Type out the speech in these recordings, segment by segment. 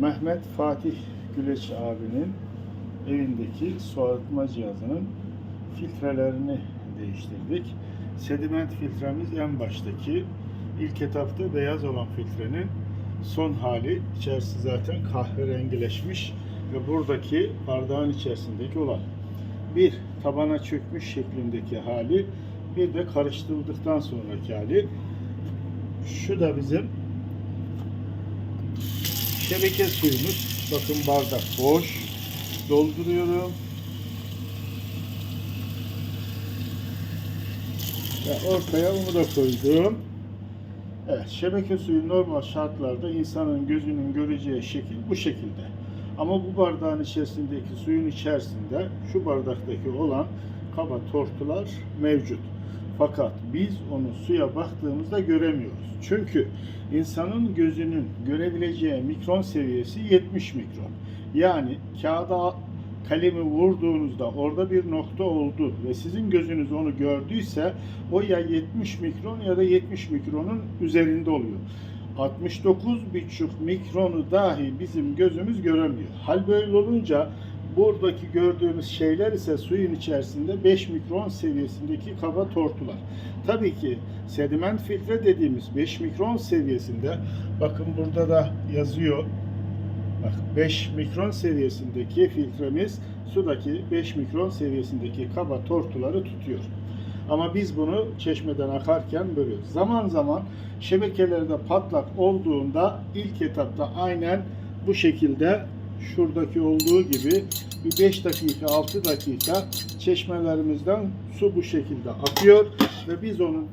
Mehmet Fatih Güleç abinin evindeki su arıtma cihazının filtrelerini değiştirdik. Sediment filtremiz en baştaki. ilk etapta beyaz olan filtrenin son hali. İçerisi zaten kahverengileşmiş ve buradaki bardağın içerisindeki olan bir tabana çökmüş şeklindeki hali bir de karıştırıldıktan sonraki hali. Şu da bizim şebeke suyumuz. Bakın bardak boş. Dolduruyorum. Ve ortaya onu da koydum. Evet, şebeke suyu normal şartlarda insanın gözünün göreceği şekil bu şekilde. Ama bu bardağın içerisindeki suyun içerisinde şu bardaktaki olan kaba tortular mevcut. Fakat biz onu suya baktığımızda göremiyoruz. Çünkü insanın gözünün görebileceği mikron seviyesi 70 mikron. Yani kağıda kalemi vurduğunuzda orada bir nokta oldu ve sizin gözünüz onu gördüyse o ya 70 mikron ya da 70 mikronun üzerinde oluyor. 69,5 mikronu dahi bizim gözümüz göremiyor. Hal böyle olunca buradaki gördüğümüz şeyler ise suyun içerisinde 5 mikron seviyesindeki kaba tortular. Tabii ki sediment filtre dediğimiz 5 mikron seviyesinde bakın burada da yazıyor. Bak 5 mikron seviyesindeki filtremiz sudaki 5 mikron seviyesindeki kaba tortuları tutuyor. Ama biz bunu çeşmeden akarken bölüyoruz. Zaman zaman şebekelerde patlak olduğunda ilk etapta aynen bu şekilde şuradaki olduğu gibi bir 5 dakika 6 dakika çeşmelerimizden su bu şekilde akıyor ve biz onu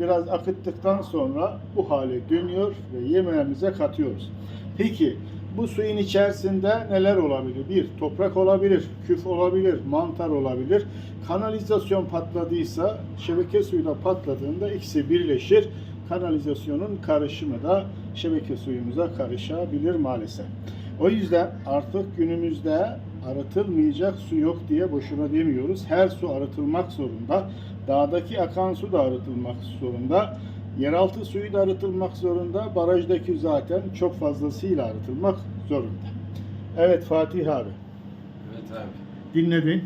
biraz akıttıktan sonra bu hale dönüyor ve yemeğimize katıyoruz. Peki bu suyun içerisinde neler olabilir? Bir, toprak olabilir, küf olabilir, mantar olabilir. Kanalizasyon patladıysa, şebeke suyuyla patladığında ikisi birleşir. Kanalizasyonun karışımı da şebeke suyumuza karışabilir maalesef. O yüzden artık günümüzde arıtılmayacak su yok diye boşuna demiyoruz. Her su arıtılmak zorunda. Dağdaki akan su da arıtılmak zorunda. Yeraltı suyu da arıtılmak zorunda. Barajdaki zaten çok fazlasıyla arıtılmak zorunda. Evet Fatih abi Evet abi. dinledin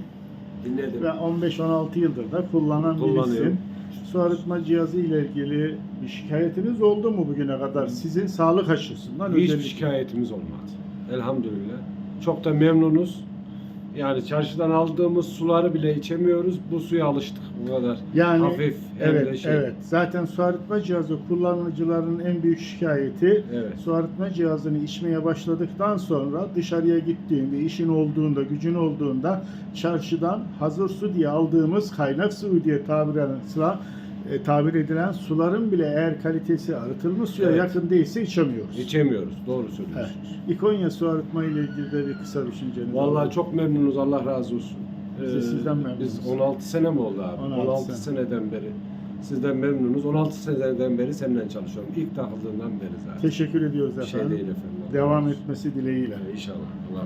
Dinledim. ve 15-16 yıldır da kullanan birisin. Su arıtma cihazı ile ilgili bir şikayetiniz oldu mu bugüne kadar? Sizin sağlık açısından Hiçbir özellikle. şikayetimiz olmadı. Elhamdülillah. Çok da memnunuz. Yani çarşıdan aldığımız suları bile içemiyoruz. Bu suya alıştık. Bu kadar. Yani Hafif hem evet, de şey. evet. Zaten su arıtma cihazı kullanıcıların en büyük şikayeti Evet. su arıtma cihazını içmeye başladıktan sonra dışarıya gittiğinde, işin olduğunda, gücün olduğunda çarşıdan hazır su diye aldığımız kaynak suyu diye tabir edilen, e, tabir edilen suların bile eğer kalitesi arıtılmış suya Evet. yakın değilse içemiyoruz. İçemiyoruz. Doğru Evet. söylüyorsunuz. İkonya su arıtma ile ilgili de bir kısa düşünceniz? Vallahi çok memnunuz. Allah razı olsun. Ee, sizden memnunuz. Biz 16 sene mi oldu abi? 16 16, sene. seneden beri. Sizden memnunuz. 16 seneden beri seninle çalışıyorum. İlk takıldığından beri zaten. Teşekkür ediyoruz şey efendim. değil efendim. Devam etmesi dileğiyle. İnşallah. Allah